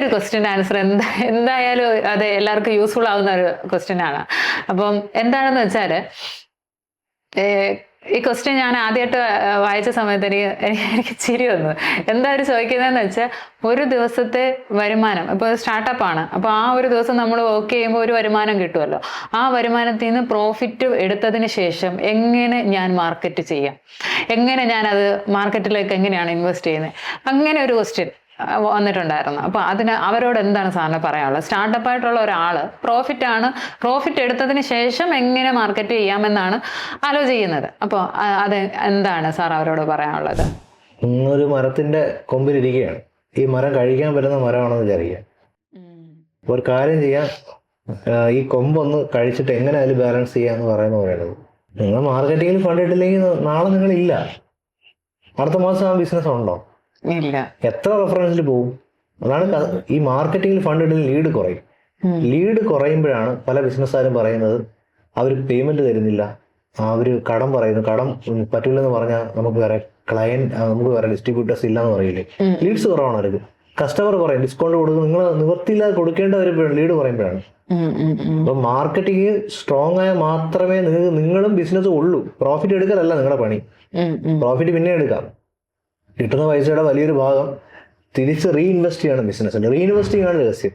ഒരു question answer എന്താ എന്തായാലും അത് എല്ലാവർക്കും യൂസ്ഫുൾ ആവുന്ന ഒരു ക്വസ്റ്റ്യൻ ആണ്. അപ്പം എന്താണെന്ന് വെച്ചാൽ ഈ ക്വസ്റ്റ്യൻ ഞാൻ ആദ്യമായിട്ട് വായിച്ച സമയത്ത് എനിക്ക് എനിക്ക് ചിരി വന്നു. എന്താ അവർ ചോദിക്കുന്നതെന്ന് വെച്ചാൽ ഒരു ദിവസത്തെ വരുമാനം ഇപ്പോൾ സ്റ്റാർട്ടപ്പ് ആണ്. അപ്പോൾ ആ ഒരു ദിവസം നമ്മൾ വർക്ക് ചെയ്യുമ്പോൾ ഒരു വരുമാനം കിട്ടുമല്ലോ ആ വരുമാനത്തിൽ നിന്ന് പ്രോഫിറ്റ് എടുത്തതിന് ശേഷം എങ്ങനെ ഞാൻ മാർക്കറ്റ് ചെയ്യാം? എങ്ങനെ ഞാൻ അത് മാർക്കറ്റിലേക്ക് എങ്ങനെയാണ് ഇൻവെസ്റ്റ് ചെയ്യുന്നത്? അങ്ങനെ ഒരു ക്വസ്റ്റ്യൻ വന്നിട്ടുണ്ടായിരുന്നു. അപ്പോൾ അതിന് അവരോട് എന്താണ് സാറിന് പറയാനുള്ളത്? സ്റ്റാർട്ടപ്പ് ആയിട്ടുള്ള ഒരാൾ പ്രോഫിറ്റ് ആണ്. പ്രോഫിറ്റ് എടുത്തതിന് ശേഷം എങ്ങനെ മാർക്കറ്റ് ചെയ്യാമെന്നാണ് ആലോചിക്കുന്നത്. അപ്പോൾ അത് എന്താണ് സാർ അവരോട് പറയാനുള്ളത്? ഒരു മരത്തിന്റെ കൊമ്പിലിരിക്കുകയാണ് ഈ മരം കഴിക്കാൻ പറ്റുന്ന മരമാണെന്ന് വിചാരിക്കുക. ഒരു കാര്യം ചെയ്യാം. ആ, ഈ കൊമ്പൊന്ന് കഴിച്ചിട്ട് എങ്ങനെ അതിൽ ബാലൻസ് ചെയ്യാന്ന് പറയുന്ന പറയുന്നത് നിങ്ങൾ മാർക്കറ്റിങ്ങിൽ ഫണ്ട് ഇട്ടില്ലെങ്കിൽ നാളെ നിങ്ങൾ ഇല്ല അടുത്ത മാസം ആ ബിസിനസ് ഉണ്ടോ? എത്ര റെഫറൻസിൽ പോകും അതാണ് ഈ മാർക്കറ്റിംഗിൽ ഫണ്ട് ഇടുന്ന ലീഡ് കുറയും. ലീഡ് കുറയുമ്പോഴാണ് പല ബിസിനസ്സുകാരും പറയുന്നത് അവർ പേയ്മെന്റ് തരുന്നില്ല. അവർ കടം പറയുന്നു. കടം പറ്റില്ലെന്ന് പറഞ്ഞാൽ നമുക്ക് വേറെ ക്ലയന്റ് നമുക്ക് വേറെ ഡിസ്ട്രിബ്യൂട്ടേഴ്സ് ഇല്ലാന്ന് പറയില്ലേ. ലീഡ്സ് കുറവാണ് അവർക്ക്. കസ്റ്റമർ പറയും ഡിസ്കൗണ്ട് കൊടുക്കും നിങ്ങൾ നിവർത്തിയില്ലാതെ കൊടുക്കേണ്ട ഒരു ലീഡ് പറയുമ്പോഴാണ്. അപ്പൊ മാർക്കറ്റിംഗ് സ്ട്രോങ് ആയ മാത്രമേ നിങ്ങൾ നിങ്ങളും ബിസിനസ് ഉള്ളൂ. പ്രോഫിറ്റ് എടുക്കലല്ല നിങ്ങളുടെ പണി. പ്രോഫിറ്റ് പിന്നെ എടുക്കാം. കിട്ടുന്ന പൈസയുടെ വലിയൊരു ഭാഗം തിരിച്ച് റീഇൻവെസ്റ്റ് ചെയ്യണം ബിസിനസ്സിൽ റീഇൻവെസ്റ്റിംഗ് ആണ് രഹസ്യം.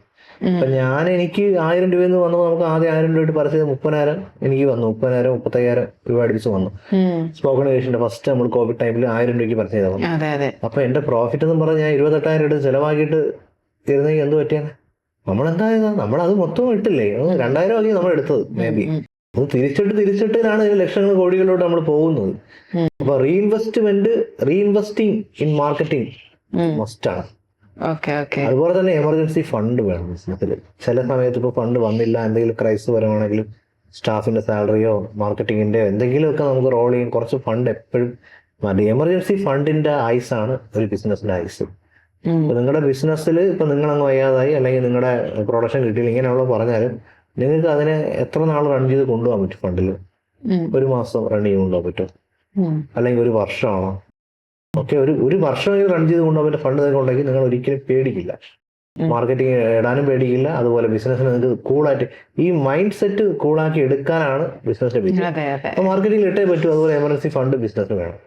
അപ്പൊ ഞാൻ എനിക്ക് ആയിരം രൂപയിൽ നിന്ന് വന്നപ്പോൾ നമുക്ക് ആദ്യം ആയിരം രൂപ ചെയ്ത് മുപ്പതിനായിരം എനിക്ക് വന്നു. മുപ്പതിനായിരം മുപ്പത്തയ്യായിരം രൂപ അടിച്ച് വന്നു. സ്പോക്കൺ ഇംഗ്ലീഷിന്റെ ഫസ്റ്റ് നമ്മൾ കോവിഡ് ടൈമിൽ ആയിരം രൂപയ്ക്ക് പരസ്യം ചെയ്താൽ വന്നു അപ്പൊ എന്റെ പ്രോഫിറ്റ് എന്ന് പറഞ്ഞാൽ ഞാൻ ഇരുപത്തെട്ടായിരം എടുത്ത് ചെലവാക്കിയിട്ട് ഇരുന്നെങ്കിൽ എന്ത് പറ്റിയാണ് നമ്മൾ എന്താ നമ്മൾ അത് മൊത്തം ഇട്ടില്ലേ? രണ്ടായിരം ആക്കി നമ്മൾ എടുത്തത് മേ ബി. അത് തിരിച്ചിട്ട് തിരിച്ചിട്ടാണ് ഇതിന് ലക്ഷങ്ങൾ കോടികളിലോട്ട് നമ്മൾ പോകുന്നത്. അപ്പൊ reinvestment reinvesting in marketing. Must ആണ്. അതുപോലെ തന്നെ എമർജൻസി ഫണ്ട് വേണം ബിസിനസ്സിൽ ചില സമയത്ത് ഇപ്പൊ ഫണ്ട് വന്നില്ല എന്തെങ്കിലും ക്രൈസിസ് വരുവാണെങ്കിലും സ്റ്റാഫിന്റെ സാലറിയോ മാർക്കറ്റിങ്ങിന്റെയോ എന്തെങ്കിലുമൊക്കെ നമുക്ക് റോൾ ചെയ്യും. കുറച്ച് ഫണ്ട് എപ്പോഴും മതി എമർജൻസി ഫണ്ടിന്റെ ഐസ് ആണ് ഒരു ബിസിനസിന്റെ ഐസ് നിങ്ങളുടെ ബിസിനസ്സിൽ ഇപ്പൊ നിങ്ങൾ അങ്ങ് വയ്യാതായി അല്ലെങ്കിൽ നിങ്ങളുടെ പ്രൊഡക്ഷൻ കിട്ടിയില്ല ഇങ്ങനെയുള്ള പറഞ്ഞാലും നിങ്ങൾക്ക് അതിനെ എത്ര നാൾ റൺ ചെയ്ത് കൊണ്ടുപോകാൻ പറ്റും ഫണ്ടിൽ ഒരു മാസം റൺ ചെയ്ത് കൊണ്ടുപോകാൻ പറ്റും? അല്ലെങ്കിൽ ഒരു വർഷമാണോ? ഓക്കെ ഒരു ഒരു വർഷം റൺ ചെയ്ത് കൊണ്ടുപോകാൻ പറ്റും ഫണ്ട് നിങ്ങൾക്ക് ഉണ്ടെങ്കിൽ നിങ്ങൾ ഒരിക്കലും പേടിക്കില്ല. മാർക്കറ്റിംഗ് ഇടാനും പേടിക്കില്ല. അതുപോലെ ബിസിനസ്സിന് നിങ്ങൾക്ക് കൂളായിട്ട് ഈ മൈൻഡ് സെറ്റ് കൂളാക്കി എടുക്കാനാണ് ബിസിനസ്സിന്റെ ബിസിനസ് അപ്പൊ മാർക്കറ്റിംഗ് ഇട്ടേ പറ്റൂ. അതുപോലെ എമർജൻസി ഫണ്ട് ബിസിനസ് വേണം.